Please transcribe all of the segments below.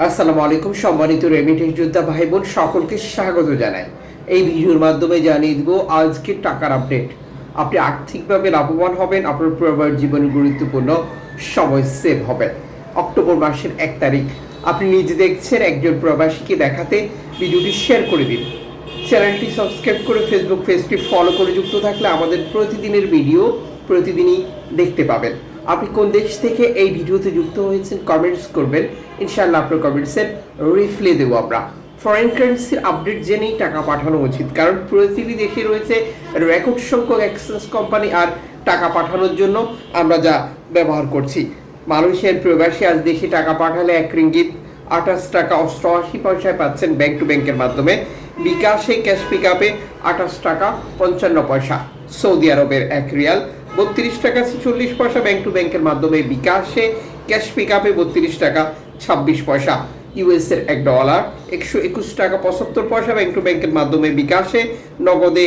আসসালামু আলাইকুম। সম্মানিত রেমিটেন্স যোদ্ধা ভাই বোন সকলকে স্বাগত জানাই। এই ভিডিওর মাধ্যমে জানিয়ে দিব আজকের টাকার আপডেট। আপনি আর্থিকভাবে লাভবান হবেন, আপনার পরিবার জীবনে গুরুত্বপূর্ণ সময় সেভ হবে। অক্টোবর মাসের এক তারিখ। আপনি নিজে দেখছেন একজন প্রবাসীকে দেখাতে ভিডিওটি শেয়ার করে দিন। চ্যানেলটি সাবস্ক্রাইব করে ফেসবুক পেজটি ফলো করে যুক্ত থাকলে আমাদের প্রতিদিনের ভিডিও প্রতিদিনই দেখতে পাবেন। আপনি কোন দেশ থেকে এই ভিডিওতে যুক্ত হয়েছেন কমেন্টস করবেন। ইনশাআল্লাহ আপনার কমেন্টসের রিপ্লাই দেবো আমরা। ফরেন কারেন্সির আপডেট জেনেই টাকা পাঠানো উচিত, কারণ প্রতিটি দেশে রয়েছে রেকর্ড সংখ্যক এক্সচেঞ্জ কোম্পানি আর টাকা পাঠানোর জন্য আমরা যা ব্যবহার করছি। মালয়েশিয়ার প্রবাসী আজ দেশে টাকা পাঠালে এক রিঙ্গিত আঠাশ টাকা অষ্টআশি পয়সায় পাচ্ছেন ব্যাংক টু ব্যাংকের মাধ্যমে। বিকাশে ক্যাশ পিক আপে আঠাশ টাকা পঞ্চান্ন পয়সা। সৌদি আরবের এক রিয়াল বত্রিশ টাকা ছেচল্লিশ পয়সা ব্যাংক টু ব্যাংকের মাধ্যমে বিকাশে ক্যাশ পিক আপে বত্রিশ টাকা ছাব্বিশ পয়সা। ইউএস এর এক ডলার একশো একুশ টাকা পঁচাত্তর পয়সা ব্যাংক টু ব্যাংকের মাধ্যমে বিকাশে, নগদে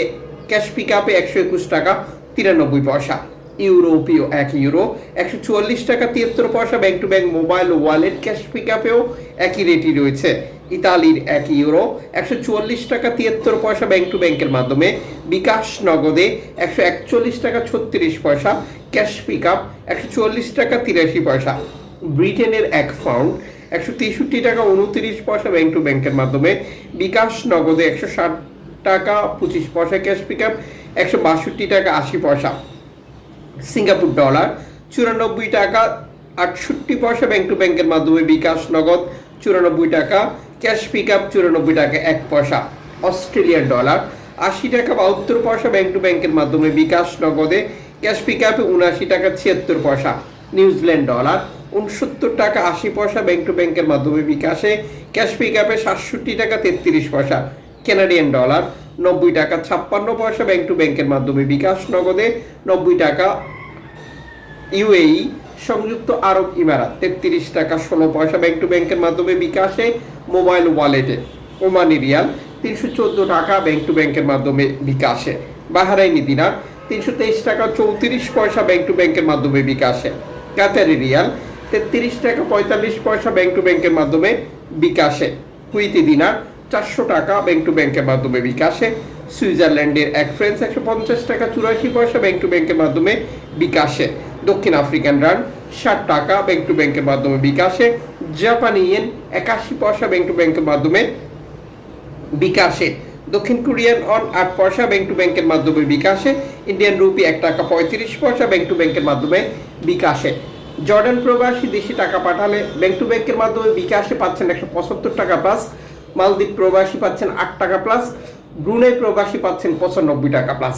ক্যাশ পিক আপে একশো একুশ টাকা তিরানব্বই পয়সা। ইউরোপীয়, এক ইউরো, একশো চুয়াল্লিশ টাকা তিয়াত্তর পয়সা bank to bank mobile wallet cash pick আপেও একই রেটই রয়েছে। ইতালির এক ইউরো, একশো চুয়াল্লিশ টাকা তিয়াত্তর পয়সা ব্যাংক টু ব্যাংকের মাধ্যমে। বিকাশ নগদে একশো একচল্লিশ টাকা ছত্রিশ পয়সা ক্যাশ পিক আপ একশো চুয়াল্লিশ টাকা তিরাশি পয়সা। ব্রিটেনের এক ফাউন্ড একশো তেষট্টি টাকা উনত্রিশ পয়সা ব্যাংক টু ব্যাংকের মাধ্যমে। বিকাশ নগদে একশো ষাট টাকা পঁচিশ পয়সা ক্যাশ পিক আপ একশো বাষট্টি টাকা আশি পয়সা। সিঙ্গাপুর ডলার, চুরানব্বই টাকা আটষট্টি পয়সা ব্যাংক টু ব্যাংকের মাধ্যমে বিকাশ নগদ, চুরানব্বই টাকা ক্যাশ পিক আপ চুরানব্বই টাকা এক পয়সা অস্ট্রেলিয়ান ডলার, আশি টাকা বাহাত্তর পয়সা ব্যাংক টু ব্যাংকের মাধ্যমে বিকাশ নগদে ক্যাশ পিক আপে উনআশি টাকা ছিয়াত্তর পয়সা নিউজিল্যান্ড ডলার, উনসত্তর টাকা আশি পয়সা ব্যাংক টু ব্যাংকের মাধ্যমে বিকাশে ক্যাশ পিক আপে সাতষট্টি টাকা তেত্রিশ পয়সা কানাডিয়ান ডলার নব্বই টাকা, ছাপ্পান্ন পয়সা ব্যাংক টু ব্যাংকের মাধ্যমে। বিকাশ নগদে নব্বই টাকা। ইউএই সংযুক্ত আরব ইমারাত, তেত্রিশ টাকা, ষোলো পয়সা ব্যাংক টু ব্যাংকের মাধ্যমে বিকাশে মোবাইল ওয়ালেটে ওমানি রিয়াল, তিনশো চোদ্দ টাকা ব্যাংক টু ব্যাংকের মাধ্যমে বিকাশে। বাহারাইনি দিনার, তিনশো তেইশ টাকা, চৌত্রিশ পয়সা ব্যাংক টু ব্যাংকের মাধ্যমে বিকাশে। কাতারি রিয়াল, তেত্রিশ টাকা, পঁয়তাল্লিশ পয়সা ব্যাংক টু ব্যাংকের মাধ্যমে বিকাশে। কুইতি দিনার চারশো টাকা ব্যাংক টু ব্যাংকের মাধ্যমে বিকাশে। সুইজারল্যান্ডের এক ফ্রেন্স একশো পঞ্চাশ টাকা, চুরাশি পয়সা ব্যাংক টু ব্যাংকের মাধ্যমে বিকাশে। দক্ষিণ আফ্রিকান রান ষাট টাকা ব্যাংক টু ব্যাংকের মাধ্যমে বিকাশে। জাপানি ইয়েন একাশি পয়সা ব্যাংক টু ব্যাংকের মাধ্যমে বিকাশে। দক্ষিণ কোরিয়ান অন আট পয়সা ব্যাংক টু ব্যাংকের মাধ্যমে বিকাশে। ইন্ডিয়ান রুপি এক টাকা পঁয়ত্রিশ পয়সা ব্যাংক টু ব্যাংকের মাধ্যমে বিকাশে। জর্ডান প্রবাসী দেশে টাকা পাঠালে ব্যাংক টু ব্যাংকের মাধ্যমে বিকাশে পাচ্ছেন একশো পঁচাত্তর টাকা প্লাস মালদ্বীপ প্রবাসী পাচ্ছেন আট টাকা প্লাস ব্রুনে প্রবাসী পাচ্ছেন পঁচানব্বই টাকা প্লাস